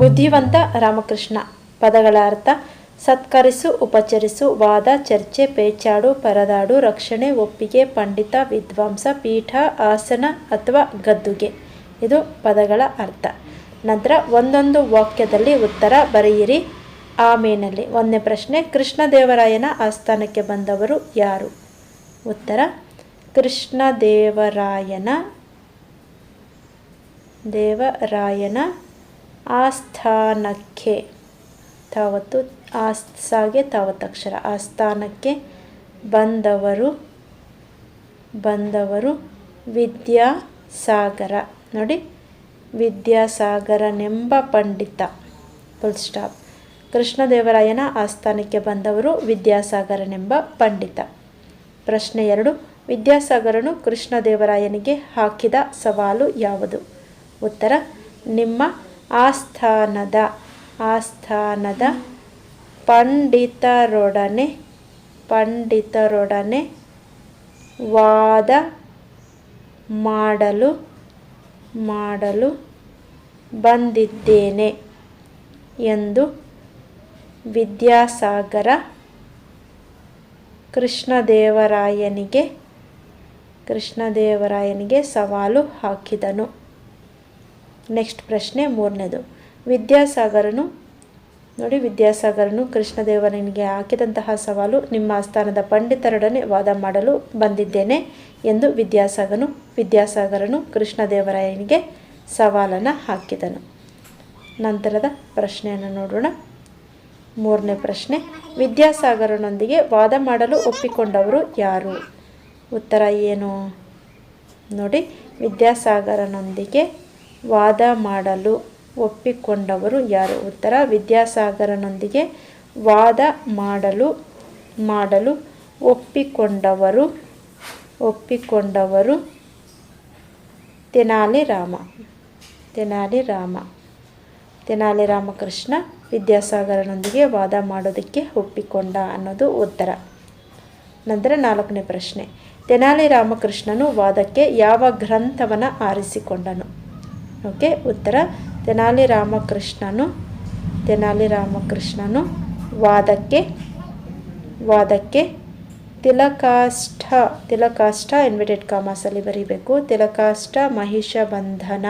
ಬುದ್ಧಿವಂತ ರಾಮಕೃಷ್ಣ. ಪದಗಳ ಅರ್ಥ, ಸತ್ಕರಿಸು, ಉಪಚರಿಸು, ವಾದ, ಚರ್ಚೆ, ಪೇಚಾಡು, ಪರದಾಡು, ರಕ್ಷಣೆ, ಒಪ್ಪಿಗೆ, ಪಂಡಿತ, ವಿದ್ವಾಂಸ, ಪೀಠ, ಆಸನ ಅಥವಾ ಗದ್ದುಗೆ. ಇದು ಪದಗಳ ಅರ್ಥ. ನಂತರ ಒಂದೊಂದು ವಾಕ್ಯದಲ್ಲಿ ಉತ್ತರ ಬರೆಯಿರಿ. ಆಮೇನಲ್ಲಿ ಒಂದನೇ ಪ್ರಶ್ನೆ, ಕೃಷ್ಣದೇವರಾಯನ ಆಸ್ಥಾನಕ್ಕೆ ಬಂದವರು ಯಾರು? ಉತ್ತರ, ಕೃಷ್ಣದೇವರಾಯನ, ದೇವರಾಯನ ಆಸ್ಥಾನಕ್ಕೆ. ತಾವತ್ತು ಆಸ್ಸಾಗೆ ತಾವತ್ತಕ್ಷರ. ಆಸ್ಥಾನಕ್ಕೆ ಬಂದವರು ಬಂದವರು ವಿದ್ಯಾಸಾಗರ. ನೋಡಿ, ವಿದ್ಯಾಸಾಗರನೆಂಬ ಪಂಡಿತ. ಫುಲ್ ಸ್ಟಾಪ್ ಕೃಷ್ಣದೇವರಾಯನ ಆಸ್ಥಾನಕ್ಕೆ ಬಂದವರು ವಿದ್ಯಾಸಾಗರನೆಂಬ ಪಂಡಿತ. ಪ್ರಶ್ನೆ ಎರಡು. ವಿದ್ಯಾಸಾಗರನು ಕೃಷ್ಣದೇವರಾಯನಿಗೆ ಹಾಕಿದ ಸವಾಲು ಯಾವುದು? ಉತ್ತರ, ನಿಮ್ಮ ಆಸ್ಥಾನದ ಆಸ್ಥಾನದ ಪಂಡಿತರೊಡನೆ ಪಂಡಿತರೊಡನೆ ವಾದ ಮಾಡಲು ಮಾಡಲು ಬಂದಿದ್ದೇನೆ ಎಂದು ವಿದ್ಯಾಸಾಗರ ಕೃಷ್ಣದೇವರಾಯನಿಗೆ ಕೃಷ್ಣದೇವರಾಯನಿಗೆ ಸವಾಲು ಹಾಕಿದನು. ನೆಕ್ಸ್ಟ್ ಪ್ರಶ್ನೆ ಮೂರನೇದು. ವಿದ್ಯಾಸಾಗರನು, ನೋಡಿ ವಿದ್ಯಾಸಾಗರನು ಕೃಷ್ಣದೇವರನಿಗೆ ಹಾಕಿದಂತಹ ಸವಾಲು, ನಿಮ್ಮ ಆಸ್ಥಾನದ ಪಂಡಿತರೊಡನೆ ವಾದ ಮಾಡಲು ಬಂದಿದ್ದೇನೆ ಎಂದು ವಿದ್ಯಾಸಾಗನು, ವಿದ್ಯಾಸಾಗರನು ಕೃಷ್ಣದೇವರಾಯನಿಗೆ ಸವಾಲನ್ನು ಹಾಕಿದನು. ನಂತರದ ಪ್ರಶ್ನೆಯನ್ನು ನೋಡೋಣ. ಮೂರನೇ ಪ್ರಶ್ನೆ, ವಿದ್ಯಾಸಾಗರನೊಂದಿಗೆ ವಾದ ಮಾಡಲು ಒಪ್ಪಿಕೊಂಡವರು ಯಾರು? ಉತ್ತರ ಏನು? ನೋಡಿ, ವಿದ್ಯಾಸಾಗರನೊಂದಿಗೆ ವಾದ ಮಾಡಲು ಒಪ್ಪಿಕೊಂಡವರು ಯಾರು? ಉತ್ತರ, ವಿದ್ಯಾಸಾಗರನೊಂದಿಗೆ ವಾದ ಮಾಡಲು ಮಾಡಲು ಒಪ್ಪಿಕೊಂಡವರು ಒಪ್ಪಿಕೊಂಡವರು ತೆನಾಲಿ ರಾಮ ತೆನಾಲಿ ರಾಮ ತೆನಾಲಿ ರಾಮಕೃಷ್ಣ ವಿದ್ಯಾಸಾಗರನೊಂದಿಗೆ ವಾದ ಮಾಡೋದಕ್ಕೆ ಒಪ್ಪಿಕೊಂಡ ಅನ್ನೋದು ಉತ್ತರ. ನಂತರ ನಾಲ್ಕನೇ ಪ್ರಶ್ನೆ. ತೆನಾಲಿ ರಾಮಕೃಷ್ಣನು ವಾದಕ್ಕೆ ಯಾವ ಗ್ರಂಥವನ್ನು ಆರಿಸಿಕೊಂಡನು? ಓಕೆ, ಉತ್ತರ, ತೆನಾಲಿ ರಾಮಕೃಷ್ಣನು ತೆನಾಲಿ ರಾಮಕೃಷ್ಣನು ವಾದಕ್ಕೆ ವಾದಕ್ಕೆ ತಿಲಕಾಷ್ಟ ತಿಲಕಾಷ್ಟ ಇನ್ವಿಟೆಡ್ ಕಾಮರ್ಸಲ್ಲಿ ಬರೀಬೇಕು. ತಿಲಕಾಷ್ಟ ಮಹಿಷ ಬಂಧನ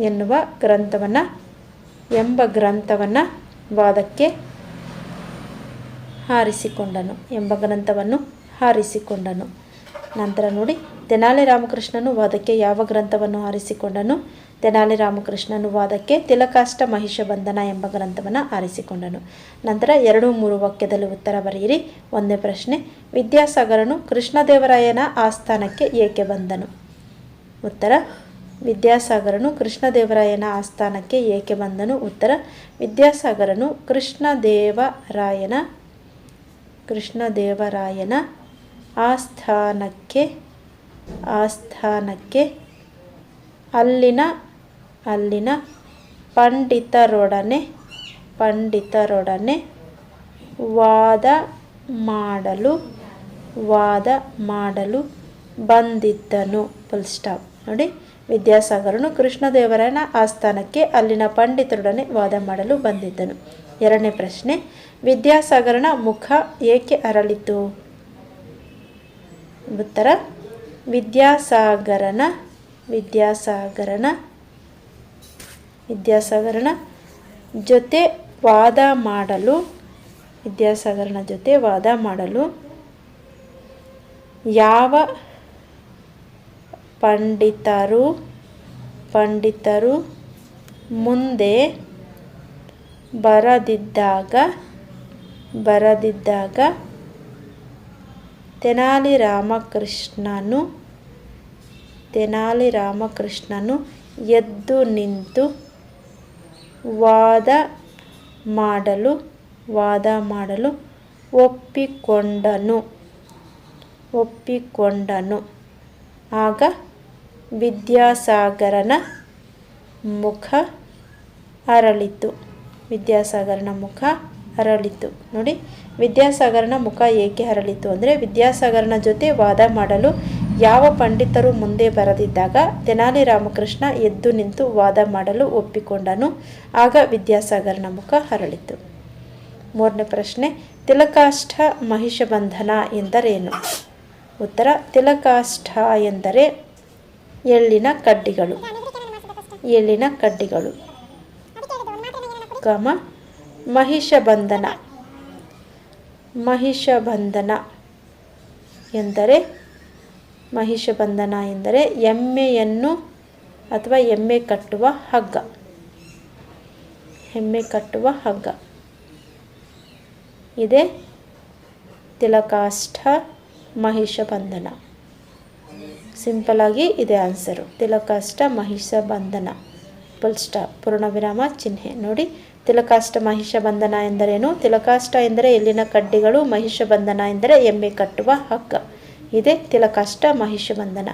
ಎನ್ನುವ ಗ್ರಂಥವನ್ನು, ಎಂಬ ಗ್ರಂಥವನ್ನು ವಾದಕ್ಕೆ ಹಾರಿಸಿಕೊಂಡನು, ಎಂಬ ಗ್ರಂಥವನ್ನು ಹಾರಿಸಿಕೊಂಡನು. ನಂತರ ನೋಡಿ, ತೆನಾಲಿ ರಾಮಕೃಷ್ಣನು ವಾದಕ್ಕೆ ಯಾವ ಗ್ರಂಥವನ್ನು ಆರಿಸಿಕೊಂಡನು? ತೆನಾಲಿ ರಾಮಕೃಷ್ಣನು ವಾದಕ್ಕೆ ತಿಲಕಾಷ್ಟ ಮಹಿಷ ಬಂಧನ ಎಂಬ ಗ್ರಂಥವನ್ನು ಆರಿಸಿಕೊಂಡನು. ನಂತರ ಎರಡು ಮೂರು ವಾಕ್ಯದಲ್ಲಿ ಉತ್ತರ ಬರೆಯಿರಿ. ಒಂದೇ ಪ್ರಶ್ನೆ, ವಿದ್ಯಾಸಾಗರನು ಕೃಷ್ಣದೇವರಾಯನ ಆಸ್ಥಾನಕ್ಕೆ ಏಕೆ ಬಂದನು? ಉತ್ತರ, ವಿದ್ಯಾಸಾಗರನು ಕೃಷ್ಣದೇವರಾಯನ ಆಸ್ಥಾನಕ್ಕೆ ಏಕೆ ಬಂದನು? ಉತ್ತರ, ವಿದ್ಯಾಸಾಗರನು ಕೃಷ್ಣದೇವರಾಯನ ಕೃಷ್ಣದೇವರಾಯನ ಆಸ್ಥಾನಕ್ಕೆ ಆಸ್ಥಾನಕ್ಕೆ ಅಲ್ಲಿನ ಅಲ್ಲಿನ ಪಂಡಿತರೊಡನೆ ಪಂಡಿತರೊಡನೆ ವಾದ ಮಾಡಲು ವಾದ ಮಾಡಲು ಬಂದಿದ್ದನು. ಫುಲ್ ಸ್ಟಾಪ್ ನೋಡಿ, ವಿದ್ಯಾಸಾಗರನು ಕೃಷ್ಣದೇವರಾಯನ ಆಸ್ಥಾನಕ್ಕೆ ಅಲ್ಲಿನ ಪಂಡಿತರೊಡನೆ ವಾದ ಮಾಡಲು ಬಂದಿದ್ದನು. ಎರಡನೇ ಪ್ರಶ್ನೆ, ವಿದ್ಯಾಸಾಗರನ ಮುಖ ಏಕೆ ಅರಳಿತು? ಉತ್ತರ, ವಿದ್ಯಾಸಾಗರನ ವಿದ್ಯಾಸಾಗರನ ವಿದ್ಯಾಸಾಗರನ ಜೊತೆ ವಾದ ಮಾಡಲು, ವಿದ್ಯಾಸಾಗರನ ಜೊತೆ ವಾದ ಮಾಡಲು ಯಾವ ಪಂಡಿತರು ಪಂಡಿತರು ಮುಂದೆ ಬರದಿದ್ದಾಗ ಬರದಿದ್ದಾಗ ತೆನಾಲಿ ರಾಮಕೃಷ್ಣನು ತೆನಾಲಿ ರಾಮಕೃಷ್ಣನು ಎದ್ದು ನಿಂತು ವಾದ ಮಾಡಲು ವಾದ ಮಾಡಲು ಒಪ್ಪಿಕೊಂಡನು ಒಪ್ಪಿಕೊಂಡನು. ಆಗ ವಿದ್ಯಾಸಾಗರನ ಮುಖ ಅರಳಿತು. ವಿದ್ಯಾಸಾಗರನ ಮುಖ ಅರಳಿತು ನೋಡಿ, ವಿದ್ಯಾಸಾಗರನ ಮುಖ ಏಕೆ ಹರಳಿತು ಅಂದರೆ, ವಿದ್ಯಾಸಾಗರನ ಜೊತೆ ವಾದ ಮಾಡಲು ಯಾವ ಪಂಡಿತರು ಮುಂದೆ ಬರದಿದ್ದಾಗ ತೆನಾಲಿ ರಾಮಕೃಷ್ಣ ಎದ್ದು ನಿಂತು ವಾದ ಮಾಡಲು ಒಪ್ಪಿಕೊಂಡನು. ಆಗ ವಿದ್ಯಾಸಾಗರನ ಮುಖ ಹರಳಿತು. ಮೂರನೇ ಪ್ರಶ್ನೆ, ತಿಲಕಾಷ್ಠ ಮಹಿಷಬಂಧನ ಎಂದರೇನು? ಉತ್ತರ, ತಿಲಕಾಷ್ಠ ಎಂದರೆ ಎಳ್ಳಿನ ಕಡ್ಡಿಗಳು. ಎಳ್ಳಿನ ಕಡ್ಡಿಗಳು. ಕಮ ಮಹಿಷಬಂಧನ. ಮಹಿಷಬಂಧನ ಎಂದರೆ ಮಹಿಷಬಂಧನ ಎಂದರೆ ಎಮ್ಮೆಯನ್ನು ಅಥವಾ ಎಮ್ಮೆ ಕಟ್ಟುವ ಹಗ್ಗ. ಎಮ್ಮೆ ಕಟ್ಟುವ ಹಗ್ಗ. ಇದೆ ತಿಲಕಾಷ್ಠ ಮಹಿಷಬಂಧನ. ಸಿಂಪಲ್ ಆಗಿ ಇದೆ ಆನ್ಸರು. ತಿಲಕಾಷ್ಟ ಮಹಿಷ ಬಂಧನ ಫುಲ್ ಸ್ಟಾಪ್. ಪೂರ್ಣವಿರಾಮ ಚಿಹ್ನೆ ನೋಡಿ. ತಿಲಕಾಷ್ಟ ಮಹಿಷ ಬಂಧನ ಎಂದರೇನು? ತಿಲಕಾಷ್ಟ ಎಂದರೆ ಎಲ್ಲಿನ ಕಡ್ಡಿಗಳು ಮಹಿಷ ಬಂಧನ ಎಂದರೆ ಎಮ್ಮೆ ಕಟ್ಟುವ ಹಗ್ಗ. ಇದೆ ತಿಲಕಾಷ್ಟ ಮಹಿಷ ಬಂಧನ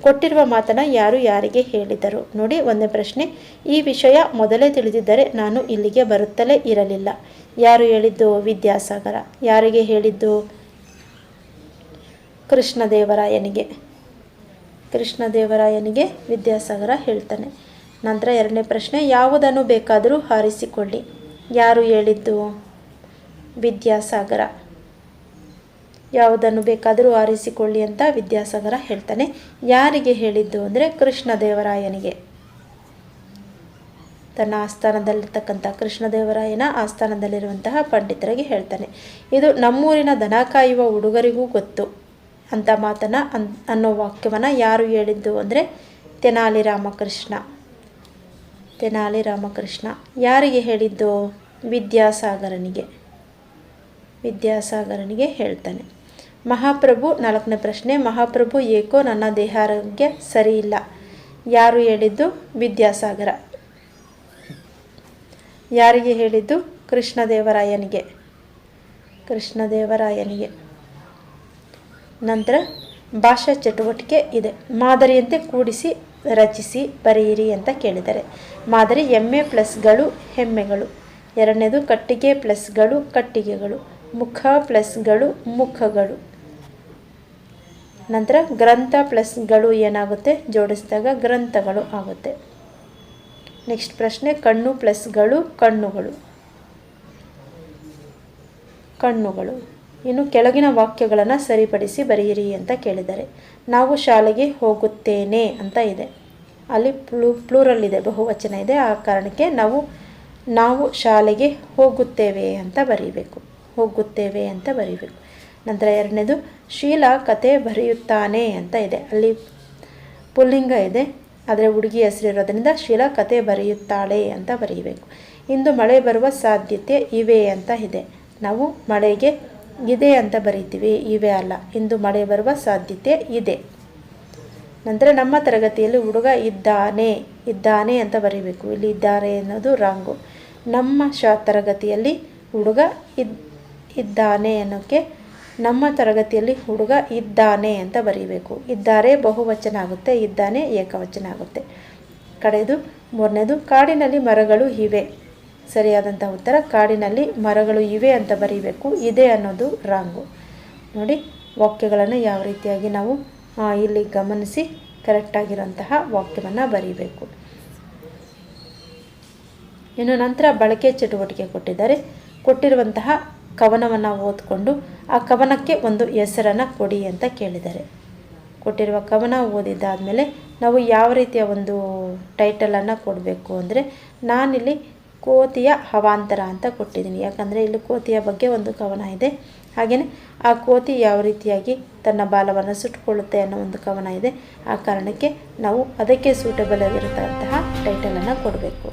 ಕೊಟ್ಟಿರುವ ಮಾತನ್ನ ಯಾರು ಯಾರಿಗೆ ಹೇಳಿದರು? ನೋಡಿ, ಒಂದೇ ಪ್ರಶ್ನೆ. ಈ ವಿಷಯ ಮೊದಲೇ ತಿಳಿದಿದ್ದರೆ ನಾನು ಇಲ್ಲಿಗೆ ಬರುತ್ತಲೇ ಇರಲಿಲ್ಲ. ಯಾರು ಹೇಳಿದ್ದು? ವಿದ್ಯಾಸಾಗರ. ಯಾರಿಗೆ ಹೇಳಿದ್ದು? ಕೃಷ್ಣದೇವರಾಯನಿಗೆ. ಕೃಷ್ಣದೇವರಾಯನಿಗೆ ವಿದ್ಯಾಸಾಗರ ಹೇಳ್ತಾನೆ. ನಂತರ ಎರಡನೇ ಪ್ರಶ್ನೆ, ಯಾವುದನ್ನು ಬೇಕಾದರೂ ಹಾರಿಸಿಕೊಳ್ಳಿ. ಯಾರು ಹೇಳಿದ್ದು? ವಿದ್ಯಾಸಾಗರ. ಯಾವುದನ್ನು ಬೇಕಾದರೂ ಆರಿಸಿಕೊಳ್ಳಿ ಅಂತ ವಿದ್ಯಾಸಾಗರ ಹೇಳ್ತಾನೆ. ಯಾರಿಗೆ ಹೇಳಿದ್ದು ಅಂದರೆ ಕೃಷ್ಣದೇವರಾಯನಿಗೆ. ತನ್ನ ಆಸ್ಥಾನದಲ್ಲಿರ್ತಕ್ಕಂಥ ಕೃಷ್ಣದೇವರಾಯನ ಆಸ್ಥಾನದಲ್ಲಿರುವಂತಹ ಪಂಡಿತರಿಗೆ ಹೇಳ್ತಾನೆ. ಇದು ನಮ್ಮೂರಿನ ದನ ಕಾಯುವ ಹುಡುಗರಿಗೂ ಗೊತ್ತು. ಅಂತ ಮಾತನ್ನು ಅನ್, ಅನ್ನೋ ವಾಕ್ಯವನ್ನು ಯಾರು ಹೇಳಿದ್ದು ಅಂದರೆ ತೆನಾಲಿ ರಾಮಕೃಷ್ಣ. ತೆನಾಲಿ ರಾಮಕೃಷ್ಣ ಯಾರಿಗೆ ಹೇಳಿದ್ದು? ವಿದ್ಯಾಸಾಗರನಿಗೆ. ವಿದ್ಯಾಸಾಗರನಿಗೆ ಹೇಳ್ತಾನೆ. ಮಹಾಪ್ರಭು, ನಾಲ್ಕನೇ ಪ್ರಶ್ನೆ, ಮಹಾಪ್ರಭು ಏಕೋ ನನ್ನ ದೇಹಾರೋಗ್ಯ ಸರಿ ಇಲ್ಲ ಯಾರು ಹೇಳಿದ್ದು? ವಿದ್ಯಾಸಾಗರ. ಯಾರಿಗೆ ಹೇಳಿದ್ದು? ಕೃಷ್ಣದೇವರಾಯನಿಗೆ. ಕೃಷ್ಣದೇವರಾಯನಿಗೆ. ನಂತರ ಭಾಷಾ ಚಟುವಟಿಕೆ ಇದೆ. ಮಾದರಿಯಂತೆ ಕೂಡಿಸಿ, ರಚಿಸಿ, ಬರೆಯಿರಿ ಅಂತ ಕೇಳಿದ್ದಾರೆ. ಮಾದರಿ ಎಮ್ಮೆ ಪ್ಲಸ್ಗಳು ಹೆಮ್ಮೆಗಳು. ಎರಡನೇದು ಕಟ್ಟಿಗೆ ಪ್ಲಸ್ಗಳು ಕಟ್ಟಿಗೆಗಳು. ಮುಖ ಪ್ಲಸ್ಗಳು ಮುಖಗಳು. ನಂತರ ಗ್ರಂಥ ಪ್ಲಸ್ಗಳು ಏನಾಗುತ್ತೆ? ಜೋಡಿಸಿದಾಗ ಗ್ರಂಥಗಳು ಆಗುತ್ತೆ. ನೆಕ್ಸ್ಟ್ ಪ್ರಶ್ನೆ, ಕಣ್ಣು ಪ್ಲಸ್ಗಳು ಕಣ್ಣುಗಳು. ಕಣ್ಣುಗಳು. ಇನ್ನು ಕೆಳಗಿನ ವಾಕ್ಯಗಳನ್ನು ಸರಿಪಡಿಸಿ ಬರೆಯಿರಿ ಅಂತ ಕೇಳಿದ್ದಾರೆ. ನಾವು ಶಾಲೆಗೆ ಹೋಗುತ್ತೇನೆ ಅಂತ ಇದೆ. ಅಲ್ಲಿ ಪ್ಲೂ, ಪ್ಲೂರಲ್ ಇದೆ, ಬಹುವಚನ ಇದೆ. ಆ ಕಾರಣಕ್ಕೆ ನಾವು ನಾವು ಶಾಲೆಗೆ ಹೋಗುತ್ತೇವೆ ಅಂತ ಬರೀಬೇಕು. ಹೋಗುತ್ತೇವೆ ಅಂತ ಬರೀಬೇಕು. ನಂತರ ಎರಡನೇದು, ಶೀಲಾ ಕತೆ ಬರೆಯುತ್ತಾನೆ ಅಂತ ಇದೆ. ಅಲ್ಲಿ ಪುಲ್ಲಿಂಗ ಇದೆ. ಆದರೆ ಹುಡುಗಿ ಹೆಸರಿರೋದ್ರಿಂದ ಶೀಲಾ ಕತೆ ಬರೆಯುತ್ತಾಳೆ ಅಂತ ಬರೀಬೇಕು. ಇಂದು ಮಳೆ ಬರುವ ಸಾಧ್ಯತೆ ಇವೆ ಅಂತ ಇದೆ. ನಾವು ಮಳೆಗೆ ಇದೆ ಅಂತ ಬರೀತೀವಿ. ಇವೆ ಅಲ್ಲ. ಇಂದು ಮಳೆ ಬರುವ ಸಾಧ್ಯತೆ ಇದೆ. ನಂತರ ನಮ್ಮ ತರಗತಿಯಲ್ಲಿ ಹುಡುಗ ಇದ್ದಾನೆ ಇದ್ದಾನೆ ಅಂತ ಬರೀಬೇಕು. ಇಲ್ಲಿ ಇದ್ದಾರೆ ಅನ್ನೋದು ರಾಂಗು. ನಮ್ಮ ಶ ತರಗತಿಯಲ್ಲಿ ಹುಡುಗ ಇದ್, ಇದ್ದಾನೆ ಅನ್ನೋಕ್ಕೆ ನಮ್ಮ ತರಗತಿಯಲ್ಲಿ ಹುಡುಗ ಇದ್ದಾನೆ ಅಂತ ಬರೀಬೇಕು. ಇದ್ದಾರೆ ಬಹುವಚನ ಆಗುತ್ತೆ, ಇದ್ದಾನೆ ಏಕವಚನ ಆಗುತ್ತೆ. ಕಡೆಯದು ಮೂರನೇದು, ಕಾಡಿನಲ್ಲಿ ಮರಗಳು ಇವೆ. ಸರಿಯಾದಂಥ ಉತ್ತರ, ಕಾಡಿನಲ್ಲಿ ಮರಗಳು ಇವೆ ಅಂತ ಬರೀಬೇಕು. ಇದೆ ಅನ್ನೋದು ರಾಂಗು. ನೋಡಿ ವಾಕ್ಯಗಳನ್ನು ಯಾವ ರೀತಿಯಾಗಿ ನಾವು ಇಲ್ಲಿ ಗಮನಿಸಿ ಕರೆಕ್ಟಾಗಿರೋಂತಹ ವಾಕ್ಯವನ್ನು ಬರೀಬೇಕು. ಇನ್ನು ನಂತರ ಬಳಕೆ ಚಟುವಟಿಕೆ ಕೊಟ್ಟಿದ್ದಾರೆ. ಕೊಟ್ಟಿರುವಂತಹ ಕವನವನ್ನು ಓದಿಕೊಂಡು ಆ ಕವನಕ್ಕೆ ಒಂದು ಹೆಸರನ್ನು ಕೊಡಿ ಅಂತ ಕೇಳಿದ್ದಾರೆ. ಕೊಟ್ಟಿರುವ ಕವನ ಓದಿದ್ದಾದಮೇಲೆ ನಾವು ಯಾವ ರೀತಿಯ ಒಂದು ಟೈಟಲನ್ನು ಕೊಡಬೇಕು ಅಂದರೆ ನಾನಿಲ್ಲಿ ಕೋತಿಯ ಹವಾಂತರ ಅಂತ ಕೊಟ್ಟಿದ್ದೀನಿ. ಯಾಕಂದರೆ ಇಲ್ಲಿ ಕೋತಿಯ ಬಗ್ಗೆ ಒಂದು ಕವನ ಇದೆ. ಹಾಗೆಯೇ ಆ ಕೋತಿ ಯಾವ ರೀತಿಯಾಗಿ ತನ್ನ ಬಾಲವನ್ನು ಸುಟ್ಟುಕೊಳ್ಳುತ್ತೆ ಅನ್ನೋ ಒಂದು ಕವನ ಇದೆ. ಆ ಕಾರಣಕ್ಕೆ ನಾವು ಅದಕ್ಕೆ ಸೂಟಬಲ್ ಆಗಿರತಕ್ಕಂತಹ ಟೈಟಲನ್ನು ಕೊಡಬೇಕು.